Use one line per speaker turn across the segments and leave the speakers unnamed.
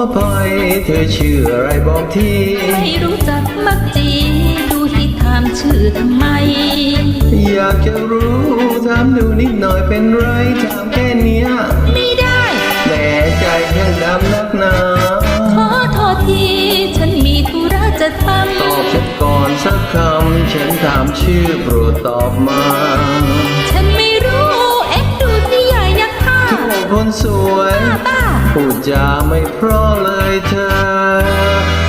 อภัยเธอชื่ออะไรบอกที
ไม่รู้จักมักจีดูที่ถามชื่อทำไม
อยากจะรู้ถามดูนิดหน่อยเป็นไรถามแค่เนี้ย
ไม่ได้
แต่ใจแค่ดำนักหนา
ขอโทษทีฉันมีธุระจะท
ตอบฉันก่อนสักคำฉันถามชื่อโปรดตอบมาำ
ฉันไม่รู้เอ็กดูสิใหญ่ยักษ์ค่ะ
โอ้คนสวย
ป้า
พูดจาไม่เพราะเลยเธอ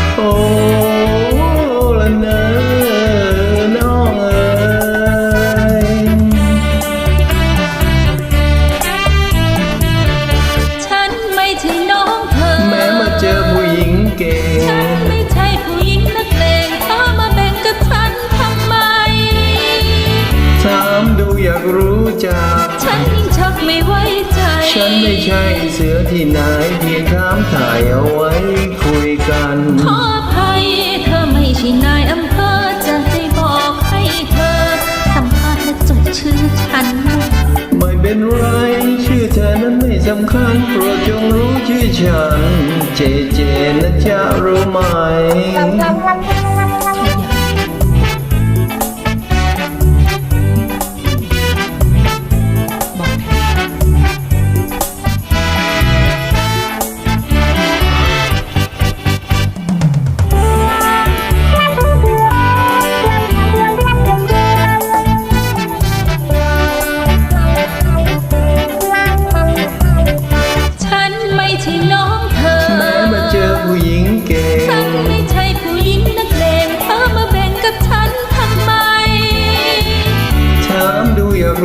ถามดูอยากรู้จัก
ฉันยิ่งชักไม่ไว้ใจ
ฉันไม่ใช่เสือที่ไหนเพียงถามถ่ายเอาไว้คุยกัน
ขออภัยเธอไม่ใช่นายอำเภอจะได้บอกให้เธอ สัมภาษณ์และจดชื่อฉัน
ไม่เป็นไร ชื่อเธอนั้นไม่สำคัญโปรดจงรู้ชื่อฉัน เจเจนะจะรู้ไหม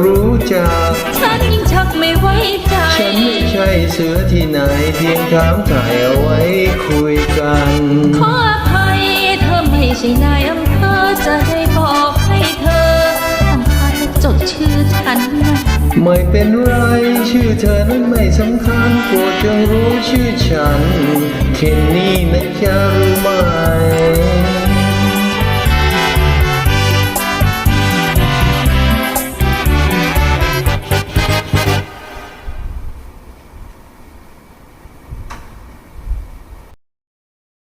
รู้จัก
ฉันยิ่งชักไม่ไว้ใจ
ฉันไม่ใช่เสือที่ไหนเพียงถามถ่ายเอาไว้คุยกัน
ขออภัยเธอไม่ใช่นายอำเภอจะได้บอกให้เธอสัมภาษณ์และจดชื่อฉันนะ
ไม่เป็นไรชื่อเธอนั้นไม่สำคัญโปรดจงรู้ชื่อฉันเคนนี่นะจะรู้ไหม